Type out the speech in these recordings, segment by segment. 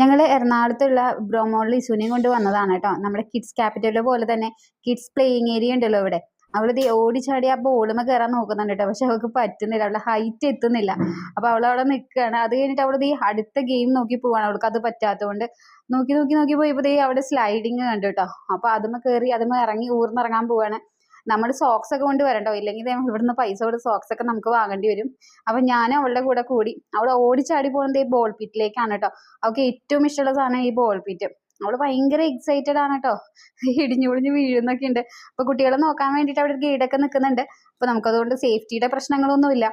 ഞങ്ങൾ എറണാകുളത്തുള്ള ബ്രോമോളിൽ ഇസുനെയും കൊണ്ട് വന്നതാണ് കേട്ടോ. നമ്മുടെ കിഡ്സ് ക്യാപിറ്റൽ പോലെ തന്നെ കിഡ്സ് പ്ലേയിങ് ഏരിയ ഉണ്ടല്ലോ ഇവിടെ. അവളിത് ഓടിച്ചാടി ആ ബോളുമ കയറാൻ നോക്കുന്നുണ്ട് കേട്ടോ. പക്ഷെ അവൾക്ക് പറ്റുന്നില്ല. അവളുടെ ഹൈറ്റ് എത്തുന്നില്ല. അപ്പൊ അവൾ അവിടെ നിൽക്കുകയാണ് അത് കഴിഞ്ഞിട്ട് അവളത് ഈ അടുത്ത ഗെയിം നോക്കി പോവാണ്. അവൾക്ക് അത് പറ്റാത്തതുകൊണ്ട് നോക്കി നോക്കി നോക്കി പോയപ്പോ അവിടെ സ്ലൈഡിങ് കണ്ടു കേട്ടോ. അപ്പൊ അതുമ്മ കയറി അതുമ്മ ഇറങ്ങി ഊർന്നിറങ്ങാൻ പോവാണ്. നമ്മൾ സോക്സ് ഒക്കെ കൊണ്ട് വരണ്ടോ? ഇല്ലെങ്കിൽ ഇവിടുന്ന് പൈസ കൊടുത്ത് സോക്സ് ഒക്കെ നമുക്ക് വാങ്ങേണ്ടി വരും. അപ്പൊ ഞാൻ അവളുടെ കൂടെ കൂടി അവൾ ഓടിച്ചാടി പോകുന്നത് ഈ ബോൾ പിറ്റിലേക്കാണ് കേട്ടോ അവൾക്ക് ഏറ്റവും ഇഷ്ടമുള്ള സാധനം ഈ ബോൾ പിറ്റ് അവൾ ഭയങ്കര എക്സൈറ്റഡ് ആണ് കേട്ടോ ഇടിഞ്ഞു പൊളിഞ്ഞ് വീഴുന്നൊക്കെ ഉണ്ട്. അപ്പൊ കുട്ടികളെ നോക്കാൻ വേണ്ടിയിട്ട് അവിടെ ഗൈഡൊക്കെ നിൽക്കുന്നുണ്ട് അപ്പൊ നമുക്കതുകൊണ്ട് സേഫ്റ്റിയുടെ പ്രശ്നങ്ങളൊന്നുമില്ല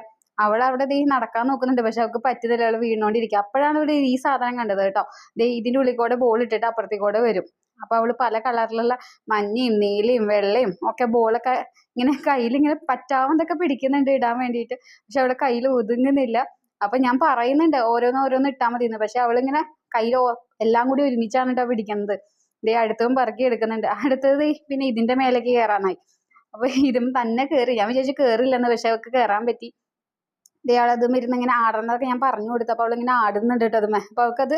അവൾ അവിടെ ദേ നടക്കാൻ നോക്കുന്നുണ്ട്. പക്ഷെ അവൾക്ക് പറ്റുന്നില്ല. അവൾ വീണോണ്ടിരിക്കുക അപ്പോഴാണ് ഇവിടെ ഈ സാധനം കണ്ടത് കേട്ടോ ദേ ഇതിന്റെ ഉള്ളിൽ കൂടെ ബോൾ ഇട്ടിട്ട് അപ്പുറത്തേക്കൂടെ വരും. അപ്പൊ അവൾ പല കളറിലുള്ള മഞ്ഞയും നീലയും വെള്ളയും ഒക്കെ ബോളൊക്കെ ഇങ്ങനെ കയ്യിൽ ഇങ്ങനെ പറ്റാവുന്നതൊക്കെ പിടിക്കുന്നുണ്ട് ഇടാൻ വേണ്ടിയിട്ട്. പക്ഷെ അവളുടെ കയ്യിൽ ഒതുങ്ങുന്നില്ല. അപ്പൊ ഞാൻ പറയുന്നുണ്ട് ഓരോന്ന് ഓരോന്ന് ഇട്ടാൽ മതി എന്ന് പക്ഷെ അവളിങ്ങനെ കയ്യിൽ എല്ലാം കൂടി ഒരുമിച്ചാണ് കേട്ടോ പിടിക്കുന്നത്. ദേ അടുത്തതും പറക്കി എടുക്കുന്നുണ്ട്. അടുത്തത് പിന്നെ ഇതിന്റെ മേലേക്ക് കയറാനായി. അപ്പൊ ഇതും തന്നെ കയറി. ഞാൻ വിചാരിച്ചു കയറില്ലെന്ന് പക്ഷെ അവൾക്ക് കയറാൻ പറ്റി. ഇയാൾ അതും ഇരുന്ന് ഇങ്ങനെ ആടുന്നതൊക്കെ ഞാൻ പറഞ്ഞു കൊടുത്തപ്പോൾ അവൾ ഇങ്ങനെ ആടുന്നുണ്ട് കേട്ടോ അതുമേ. അപ്പൊ അവൾക്കത്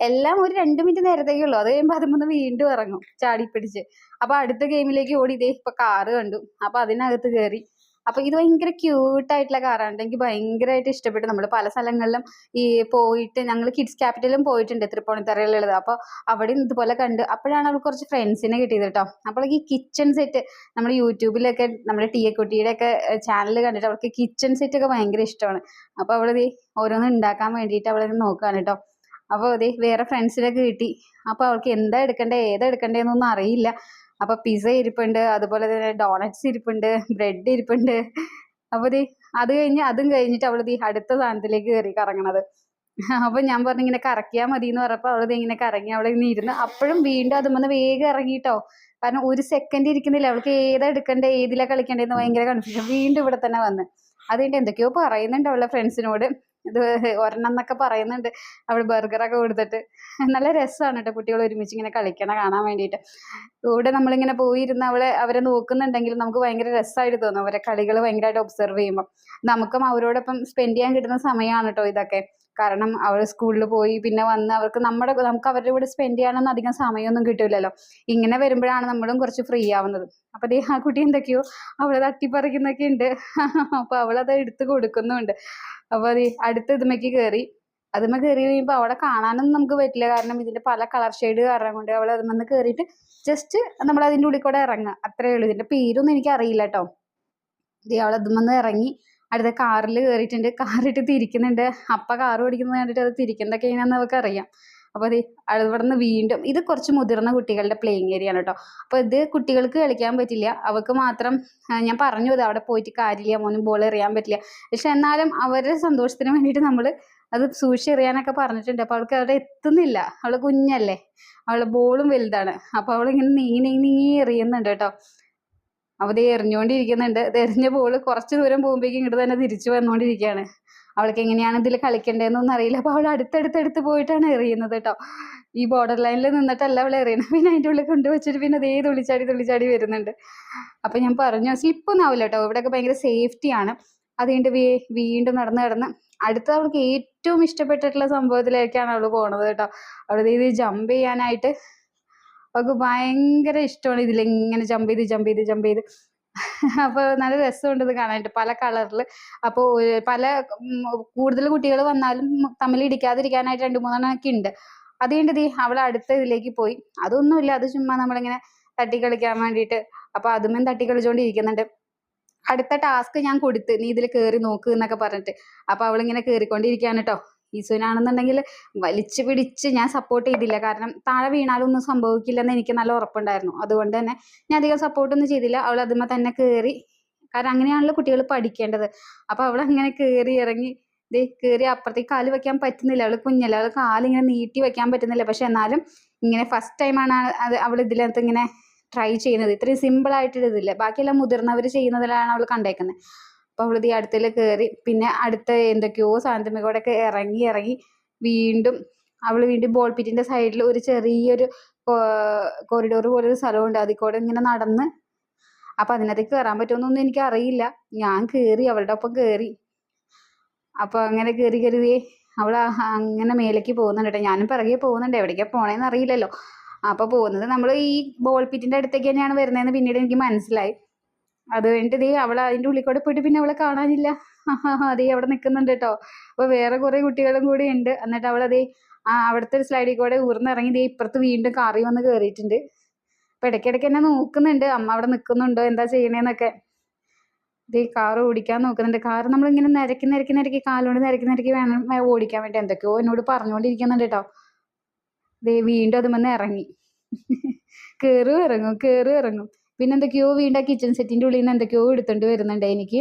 എല്ലാം ഒരു രണ്ട് മിനിറ്റ് നേരത്തേക്കേ ഉള്ളൂ. അത് കഴിയുമ്പോൾ അതുമൊന്ന് വീണ്ടും ഇറങ്ങും ചാടി പിടിച്ച് അപ്പൊ അടുത്ത ഗെയിമിലേക്ക് ഓടി ഇതേ ഇപ്പൊ കാറ് കണ്ടു. അപ്പൊ അതിനകത്ത് കയറി അപ്പൊ ഇത് ഭയങ്കര ക്യൂട്ട് ആയിട്ടുള്ള കാറാണ് എനിക്ക് ഭയങ്കരമായിട്ട് ഇഷ്ടപ്പെട്ടു. നമ്മൾ പല സ്ഥലങ്ങളിലും ഈ പോയിട്ട് ഞങ്ങൾ കിഡ്സ് ക്യാപിറ്റലും പോയിട്ടുണ്ട് തൃപ്പൂണിത്തറയിലുള്ളത് അപ്പോൾ അവിടെയും ഇതുപോലെ കണ്ട് അപ്പോഴാണ് അവൾക്ക് കുറച്ച് ഫ്രണ്ട്സിനെ കിട്ടിയത് കേട്ടോ. അപ്പോൾ ഈ കിച്ചൺ സെറ്റ് നമ്മൾ യൂട്യൂബിലൊക്കെ നമ്മുടെ ടി എ കുട്ടിയുടെ ഒക്കെ ചാനൽ കണ്ടിട്ട് അവൾക്ക് കിച്ചൺ സെറ്റ് ഒക്കെ ഭയങ്കര ഇഷ്ടമാണ്. അപ്പോൾ അവൾ ദേ ഓരോന്ന് ഉണ്ടാക്കാൻ വേണ്ടിയിട്ട് അവളത് നോക്കുകയാണ് കേട്ടോ. അപ്പോൾ അതെ വേറെ ഫ്രണ്ട്സിനൊക്കെ കിട്ടി. അപ്പോൾ അവൾക്ക് എന്താ എടുക്കണ്ടേ ഏതാ എടുക്കണ്ടേന്നൊന്നും അറിയില്ല. അപ്പൊ പിസ ഇരിപ്പുണ്ട് അതുപോലെ തന്നെ ഡോണറ്റ്സ് ഇരിപ്പുണ്ട് ബ്രെഡ് ഇരിപ്പുണ്ട്. അപ്പൊ ദേ അത് കഴിഞ്ഞ് അതും കഴിഞ്ഞിട്ട് അവൾ ഈ അടുത്ത സാധനത്തിലേക്ക് കയറി കറങ്ങണത്. അപ്പൊ ഞാൻ പറഞ്ഞു ഇങ്ങനെ കറക്കിയാൽ മതി എന്ന് പറഞ്ഞപ്പോ അവളത് ഇങ്ങനെ കറങ്ങി അവളെ ഇങ്ങനെ ഇരുന്ന് അപ്പോഴും വീണ്ടും അതുമെന്ന് വേഗം ഇറങ്ങിട്ടോ. കാരണം ഒരു സെക്കൻഡ് ഇരിക്കുന്നില്ല അവൾക്ക് ഏതാ എടുക്കണ്ടേ ഏതിലാ കളിക്കണ്ടേന്ന് ഭയങ്കര കൺഫ്യൂഷൻ വീണ്ടും ഇവിടെ തന്നെ വന്ന്. അതുകൊണ്ട് എന്തൊക്കെയോ പറയുന്നുണ്ട് അവളുടെ ഫ്രണ്ട്സിനോട് ഇത് ഒരെണ്ണം എന്നൊക്കെ പറയുന്നുണ്ട്. അവൾ ബർഗറൊക്കെ കൊടുത്തിട്ട്. നല്ല രസമാണ് കേട്ടോ കുട്ടികൾ ഒരുമിച്ച് ഇങ്ങനെ കളിക്കണ കാണാൻ വേണ്ടിയിട്ട്. കൂടെ നമ്മളിങ്ങനെ പോയിരുന്ന് അവളെ അവരെ നോക്കുന്നുണ്ടെങ്കിൽ നമുക്ക് ഭയങ്കര രസമായിട്ട് തോന്നും. അവരെ കളികൾ ഭയങ്കരമായിട്ട് ഒബ്സർവ് ചെയ്യുമ്പോൾ നമുക്കും അവരോടൊപ്പം സ്പെൻഡ് ചെയ്യാൻ കിട്ടുന്ന സമയമാണ് കേട്ടോ ഇതൊക്കെ. കാരണം അവർ സ്കൂളിൽ പോയി പിന്നെ വന്ന് അവർക്ക് നമ്മുടെ നമുക്ക് അവരുടെ കൂടെ സ്പെൻഡ് ചെയ്യാനൊന്നും അധികം സമയമൊന്നും കിട്ടില്ലല്ലോ ഇങ്ങനെ വരുമ്പോഴാണ് നമ്മളും കുറച്ച് ഫ്രീ ആവുന്നത്. അപ്പൊ ദേ ആ കുട്ടി എന്തൊക്കെയോ അവളെ തട്ടിപ്പറിക്കുന്നൊക്കെ ഉണ്ട്. അപ്പൊ അവളത് എടുത്ത് കൊടുക്കുന്നുണ്ട്. അപ്പൊ അത് അടുത്ത ഇതുമ്മക്ക് കയറി അതുമ്മ കയറി കഴിയുമ്പോൾ അവിടെ കാണാനൊന്നും നമുക്ക് പറ്റില്ല. കാരണം ഇതിന്റെ പല കളർ ഷെയ്ഡ് കാരണം കൊണ്ട് അവൾ അതുമെന്ന് കയറിയിട്ട് ജസ്റ്റ് നമ്മൾ അതിന്റെ ഉള്ളിൽ കൂടെ ഇറങ്ങുക. അത്രേ ഉള്ളൂ. ഇതിന്റെ പേരൊന്നും എനിക്ക് അറിയില്ല കേട്ടോ ദേ അവൾ അതുമെന്ന് ഇറങ്ങി. അടുത്ത കാറിൽ കയറിയിട്ടുണ്ട് കാറിട്ട് തിരിക്കുന്നുണ്ട്. അപ്പ കാർ ഓടിക്കുന്നത് കണ്ടിട്ട് അത് തിരിക്കുന്നതൊക്കെ എങ്ങനെയാണെന്ന് അവൾക്ക് അറിയാം അപ്പോൾ അവിടെ നിന്ന് വീണ്ടും ഇത് കുറച്ച് മുതിർന്ന കുട്ടികളുടെ പ്ലേയിങ് ഏരിയ ആണ് കേട്ടോ അപ്പോൾ ഇത് കുട്ടികൾക്ക് കളിക്കാൻ പറ്റില്ല. അവർക്ക് മാത്രം ഞാൻ പറഞ്ഞു ഇത് അവിടെ പോയിട്ട് കാര്യമില്ല മോനും ബോൾ എറിയാൻ പറ്റില്ല. പക്ഷെ എന്നാലും അവരുടെ സന്തോഷത്തിന് വേണ്ടിയിട്ട് നമ്മൾ അത് സൂക്ഷിച്ച് എറിയാനൊക്കെ പറഞ്ഞിട്ടുണ്ട്. അപ്പോൾ അവൾക്ക് അവിടെ എത്തുന്നില്ല. അവൾ കുഞ്ഞല്ലേ. അവൾ ബോളും വലുതാണ്. അപ്പോൾ അവളിങ്ങനെ നീങ്ങി നീങ്ങി നീങ്ങി എറിയുന്നുണ്ട് കേട്ടോ അപ്പോൾ ഇത് എറിഞ്ഞുകൊണ്ടിരിക്കുന്നുണ്ട്. ഇത് എറിഞ്ഞ ബോൾ കുറച്ച് ദൂരം പോകുമ്പോഴേക്കും ഇങ്ങോട്ട് തന്നെ തിരിച്ചു വന്നുകൊണ്ടിരിക്കുകയാണ്. അവൾക്ക് എങ്ങനെയാണ് ഇതിൽ കളിക്കേണ്ടതെന്നൊന്നും അറിയില്ല. അപ്പോൾ അവൾ അടുത്തടുത്തടുത്ത് പോയിട്ടാണ് എറിയുന്നത് കേട്ടോ ഈ ബോർഡർ ലൈനിൽ നിന്നിട്ടല്ല അവൾ എറിയുന്നത്. പിന്നെ അതിന്റെ ഉള്ളിൽ കൊണ്ടുവച്ചിട്ട് പിന്നെ അതേ തുള്ളിച്ചാടി തുള്ളിച്ചാടി വരുന്നുണ്ട്. അപ്പോൾ ഞാൻ പറഞ്ഞു സ്ലിപ്പൊന്നും ആവില്ല കേട്ടോ ഇവിടെയൊക്കെ ഭയങ്കര സേഫ്റ്റിയാണ് വീ വീണ്ടും നടന്ന് നടന്ന് അടുത്ത അവൾക്ക് ഏറ്റവും ഇഷ്ടപ്പെട്ടിട്ടുള്ള സംഭവത്തിലേക്കാണ് അവൾ പോണത് കേട്ടോ അവൾ ഇത് ജമ്പ് ചെയ്യാനായിട്ട് അവൾക്ക് ഭയങ്കര ഇഷ്ടമാണ് ഇതിലിങ്ങനെ ജമ്പ് ചെയ്ത് ജമ്പ് ചെയ്ത് ജമ്പ് ചെയ്ത്. അപ്പോൾ നല്ല രസമുണ്ട് ഇത് കാണാനായിട്ട്. പല കളറിൽ അപ്പോൾ പല കൂടുതൽ കുട്ടികൾ വന്നാലും തമ്മിൽ ഇടിക്കാതിരിക്കാനായിട്ട് രണ്ട് മൂന്നെണ്ണം ഒക്കെ ഉണ്ട്. അത് കഴിഞ്ഞിട്ട് അവൾ അടുത്ത ഇതിലേക്ക് പോയി. അതൊന്നുമില്ല. അത് ചുമ്മാ നമ്മളിങ്ങനെ തട്ടി കളിക്കാൻ വേണ്ടിയിട്ട്. അപ്പോൾ അതുമേം തട്ടി കളിച്ചുകൊണ്ടിരിക്കുന്നുണ്ട് അടുത്ത ടാസ്ക് ഞാൻ കൊടുത്ത്. നീ ഇതിൽ കയറി നോക്ക് എന്നൊക്കെ പറഞ്ഞിട്ട്. അപ്പോൾ അവളിങ്ങനെ കയറിക്കൊണ്ടിരിക്കുകയാണ് കേട്ടോ ഈസുവിനാണെന്നുണ്ടെങ്കിൽ വലിച്ചു പിടിച്ച് ഞാൻ സപ്പോർട്ട് ചെയ്തില്ല. കാരണം താഴെ വീണാലൊന്നും സംഭവിക്കില്ലെന്ന് എനിക്ക് നല്ല ഉറപ്പുണ്ടായിരുന്നു. അതുകൊണ്ട് തന്നെ ഞാൻ അധികം സപ്പോർട്ടൊന്നും ചെയ്തില്ല. അവൾ അതുമ്മ തന്നെ കയറി കാരണം അങ്ങനെയാണല്ലോ കുട്ടികൾ പഠിക്കേണ്ടത്. അപ്പോൾ അവൾ അങ്ങനെ കയറി ഇറങ്ങി. ദേ കയറി അപ്പുറത്തേക്ക് കാൽ വെക്കാൻ പറ്റുന്നില്ല. അവൾ കുഞ്ഞല്ല. അവൾ കാലിങ്ങനെ നീട്ടി വെക്കാൻ പറ്റുന്നില്ല. പക്ഷെ എന്നാലും ഇങ്ങനെ ഫസ്റ്റ് ടൈമാണ് അത് അവൾ ഇതിനകത്ത് ഇങ്ങനെ ട്രൈ ചെയ്യുന്നത്. ഇത്രയും സിമ്പിൾ ആയിട്ട് ഇതില്ല. ബാക്കിയെല്ലാം മുതിർന്നവർ ചെയ്യുന്നതിലാണ് അവൾ കണ്ടേക്കുന്നത്. അപ്പോൾ അവളിത് ഈ കയറി പിന്നെ അടുത്ത എന്തൊക്കെയോ കൂടെ ഒക്കെ ഇറങ്ങി ഇറങ്ങി വീണ്ടും അവൾ വീണ്ടും ബോൾ പിറ്റിന്റെ സൈഡിൽ ഒരു ചെറിയൊരു കോറിഡോർ പോലെ ഒരു സ്ഥലമുണ്ട്. അതിൽ കൂടെ ഇങ്ങനെ നടന്ന്. അപ്പം അതിനകത്തേക്ക് കയറാൻ പറ്റുമെന്നൊന്നും എനിക്ക് അറിയില്ല. ഞാൻ കയറി അവളുടെ ഒപ്പം കയറി അപ്പോൾ അങ്ങനെ കയറി കരുതിയേ അവൾ അങ്ങനെ മേലേക്ക് പോകുന്നുണ്ട് കേട്ടോ. ഞാനും പിറകെ പോകുന്നുണ്ട്. എവിടേക്കാണ് പോണേന്ന് അറിയില്ലല്ലോ. അപ്പോൾ പോകുന്നത് നമ്മൾ ഈ ബോൾ പിറ്റിന്റെ അടുത്തേക്ക് തന്നെയാണ് വരുന്നതെന്ന് പിന്നീട് എനിക്ക് മനസ്സിലായി. അത് കഴിഞ്ഞിട്ട് ദേ അവൾ അതിന്റെ ഉള്ളിൽ കൂടെ പോയിട്ട് പിന്നെ അവളെ കാണാനില്ല. അതേ അവിടെ നിൽക്കുന്നുണ്ട് കേട്ടോ അപ്പോൾ വേറെ കുറേ കുട്ടികളും കൂടി ഉണ്ട്. എന്നിട്ട് അവളതേ ആ അവിടുത്തെ ഒരു സ്ലൈഡിൽ കൂടെ ഊർന്നിറങ്ങി ദേ ഇപ്പുറത്ത് വീണ്ടും കാറി വന്ന് കയറിയിട്ടുണ്ട് അപ്പോൾ ഇടയ്ക്കിടയ്ക്ക് എന്നെ നോക്കുന്നുണ്ട്. അമ്മ അവിടെ നിൽക്കുന്നുണ്ടോ എന്താ ചെയ്യണേന്നൊക്കെ. ദേ കാറ് ഓടിക്കാൻ നോക്കുന്നുണ്ട്. കാറ് നമ്മളിങ്ങനെ നിരക്കി നിരക്കി നിരക്കി കാലുകൊണ്ട് നിരക്കി നിരക്കി വേണം ഓടിക്കാൻ വേണ്ടി. എന്തൊക്കെയോ എന്നോട് പറഞ്ഞുകൊണ്ടിരിക്കുന്നുണ്ട് കേട്ടോ ദേ വീണ്ടും അതുമെന്ന് ഇറങ്ങി. കയറും ഇറങ്ങും കയറും ഇറങ്ങും. പിന്നെ എന്തൊക്കെയോ വീണ്ടും കിച്ചൺ സെറ്റിന്റെ ഉള്ളിൽ നിന്ന് എന്തൊക്കെയോ എടുത്തോണ്ട് വരുന്നുണ്ട് എനിക്ക്.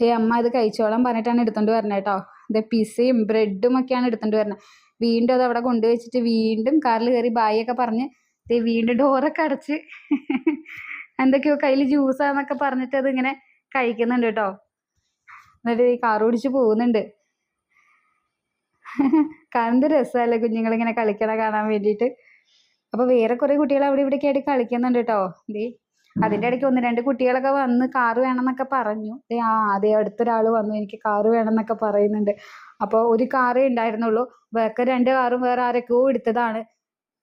ഏ അമ്മ ഇത് കഴിച്ചോളാം പറഞ്ഞിട്ടാണ് എടുത്തോണ്ട് വരുന്നത് കേട്ടോ ഇത് പിസയും ബ്രെഡും ഒക്കെയാണ് എടുത്തോണ്ട് വരുന്നത് വീണ്ടും അത് അവിടെ കൊണ്ടുവച്ചിട്ട് വീണ്ടും കാറിൽ കയറി ബായൊക്കെ പറഞ്ഞ് ദേ വീണ്ടും ഡോറൊക്കെ അടച്ച് എന്തൊക്കെയോ കയ്യിൽ ജ്യൂസാന്നൊക്കെ പറഞ്ഞിട്ട് അതിങ്ങനെ കഴിക്കുന്നുണ്ട് കേട്ടോ എന്നിട്ട് ഈ കാർ ഓടിച്ച് പോകുന്നുണ്ട്. എന്ത് രസമല്ലേ കുഞ്ഞുങ്ങളിങ്ങനെ കളിക്കണ കാണാൻ വേണ്ടിയിട്ട്. അപ്പോൾ വേറെ കുറെ കുട്ടികൾ അവിടെ ഇവിടെയൊക്കെ ആയിട്ട് കളിക്കുന്നുണ്ട് കേട്ടോ ദേ അതിന്റെ ഇടയ്ക്ക് ഒന്ന് രണ്ട് കുട്ടികളൊക്കെ വന്ന് കാറ് വേണമെന്നൊക്കെ പറഞ്ഞു. ആ അതെ അടുത്തൊരാൾ വന്നു. എനിക്ക് കാറ് വേണമെന്നൊക്കെ പറയുന്നുണ്ട്. അപ്പോൾ ഒരു കാറേ ഉണ്ടായിരുന്നുള്ളൂ. ബാക്കി രണ്ട് കാറും വേറെ ആരൊക്കെയോ എടുത്തതാണ്.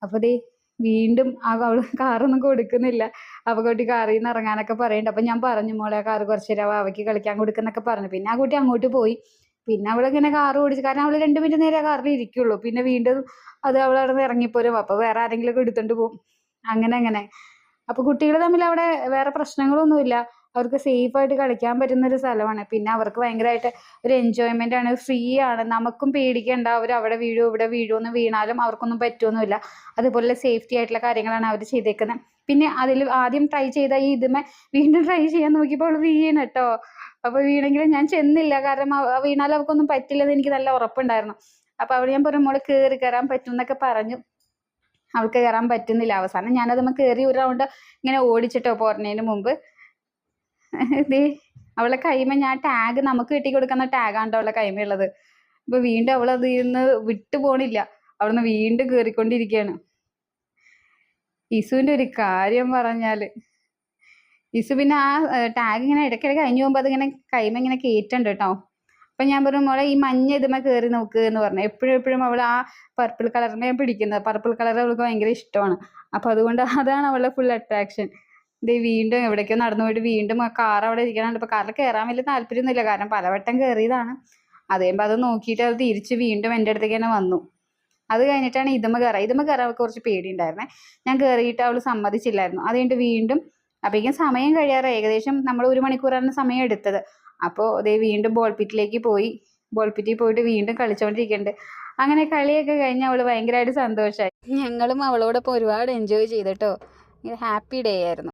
അപ്പോൾ ദേ വീണ്ടും ആ കാർ കാറൊന്നും കൊടുക്കുന്നില്ല. അപ്പൊ കുട്ടി കാറിൽ നിന്ന് ഇറങ്ങാനൊക്കെ പറയുന്നുണ്ട്. അപ്പൊ ഞാൻ പറഞ്ഞു മോളെ ആ കാറ് കുറച്ചു നേരം അവയ്ക്ക് കളിക്കാൻ കൊടുക്കുന്നൊക്കെ പറഞ്ഞു. പിന്നെ ആ കുട്ടി അങ്ങോട്ട് പോയി. പിന്നെ അവളിങ്ങനെ കാർ ഓടിച്ച് കാരണം അവൾ രണ്ട് മിനിറ്റ് നേരെ കാറിൽ ഇരിക്കുള്ളൂ. പിന്നെ വീണ്ടും അത് അവൾ അവിടെ നിന്ന് ഇറങ്ങിപ്പോരും. വേറെ ആരെങ്കിലും ഒക്കെ എടുത്തോണ്ട് പോകും. അങ്ങനെ അങ്ങനെ. അപ്പോൾ കുട്ടികൾ തമ്മിൽ അവിടെ വേറെ പ്രശ്നങ്ങളൊന്നുമില്ല അവർക്ക് സേഫ് ആയിട്ട് കളിക്കാൻ പറ്റുന്ന ഒരു സ്ഥലമാണ്. പിന്നെ അവർക്ക് ഭയങ്കരമായിട്ട് ഒരു എൻജോയ്മെന്റ് ആണ്. ഫ്രീ ആണ്. നമുക്കും പേടിക്കേണ്ട. അവർ അവിടെ വീഴുമോ ഇവിടെ വീഴുമോ വീണാലും അവർക്കൊന്നും പറ്റുമൊന്നുമില്ല അതുപോലെ സേഫ്റ്റി ആയിട്ടുള്ള കാര്യങ്ങളാണ് അവർ ചെയ്തേക്കുന്നത് പിന്നെ അതിൽ ആദ്യം ട്രൈ ചെയ്ത ഈ ഇതുമേ വീണ്ടും ട്രൈ ചെയ്യാൻ നോക്കിയപ്പോൾ അവൾ വീണ് കേട്ടോ. അപ്പോൾ വീണെങ്കിലും ഞാൻ ചെന്നില്ല. കാരണം വീണാൽ അവൾക്കൊന്നും പറ്റില്ലെന്ന് എനിക്ക് നല്ല ഉറപ്പുണ്ടായിരുന്നു. അപ്പോൾ അവിടെ ഞാൻ പറഞ്ഞു മോളെ കയറി കയറാൻ പറ്റും എന്നൊക്കെ പറഞ്ഞു. അവൾക്ക് കയറാൻ പറ്റുന്നില്ല. അവസാനം ഞാനത് നമ്മൾ കയറി ഒരു റൗണ്ട് ഇങ്ങനെ ഓടിച്ചിട്ടോ പോരുന്നതിന് മുമ്പ്. ദേ അവളെ കൈമ ഞാൻ ടാഗ് നമുക്ക് കിട്ടി കൊടുക്കുന്ന ടാഗാണ് അവളെ കൈമയുള്ളത് അപ്പോൾ വീണ്ടും അവൾ അതിൽ നിന്ന് വിട്ടു പോണില്ല. അവിടുന്ന് വീണ്ടും കയറിക്കൊണ്ടിരിക്കുകയാണ് ഇസുവിന്റെ ഒരു കാര്യം പറഞ്ഞാൽ ഇസു പിന്നെ ആ ടാഗ് ഇങ്ങനെ ഇടയ്ക്കിടയ്ക്ക് കഴിഞ്ഞു പോകുമ്പോൾ അതിങ്ങനെ കൈമ ഇങ്ങനെ കയറ്റുണ്ട് കേട്ടോ അപ്പം ഞാൻ പറഞ്ഞു മോളെ ഈ മഞ്ഞ ഇതുമ്മ കയറി നോക്ക് എന്ന് പറഞ്ഞു. എപ്പോഴും എപ്പോഴും അവൾ ആ പർപ്പിൾ കളറിനെ പിടിക്കുന്നത്. പർപ്പിൾ കളർ അവൾക്ക് ഭയങ്കര ഇഷ്ടമാണ്. അപ്പോൾ അതുകൊണ്ട് അതാണ് അവളുടെ ഫുൾ അട്രാക്ഷൻ ഇത് വീണ്ടും എവിടേക്കോ നടന്നു പോയിട്ട് വീണ്ടും ആ കാർ അവിടെ ഇരിക്കണുണ്ട്. ഇപ്പോൾ കാറിൽ കയറാൻ വലിയ താല്പര്യമൊന്നുമില്ല. കാരണം പലവട്ടം കയറിയതാണ് അതേമ്പോൾ അത് നോക്കിയിട്ട് അത് തിരിച്ച് വീണ്ടും എന്റെ അടുത്തേക്ക് തന്നെ വന്നു. അത് കഴിഞ്ഞിട്ടാണ് ഇതുമ്മ കയറുക ഇതുമ്മ കയറാൻ കുറച്ച് പേടിയുണ്ടായിരുന്നേ. ഞാൻ കയറിയിട്ട് അവൾ സമ്മതിച്ചില്ലായിരുന്നു. അത് വീണ്ടും അപ്പോഴേക്കും സമയം കഴിയാറ് ഏകദേശം നമ്മൾ ഒരു മണിക്കൂറാണ് സമയം എടുത്തത്. അപ്പോൾ അതേ വീണ്ടും ബോൾ പിറ്റിലേക്ക് പോയി. ബോൾ പിറ്റിൽ പോയിട്ട് വീണ്ടും കളിച്ചുകൊണ്ടിരിക്കുന്നുണ്ട് അങ്ങനെ കളിയൊക്കെ കഴിഞ്ഞ് അവൾ ഭയങ്കരമായിട്ട് സന്തോഷമായി ഞങ്ങളും അവളോടൊപ്പം ഒരുപാട് എൻജോയ് ചെയ്തിട്ടോ ഹാപ്പി ഡേ ആയിരുന്നു.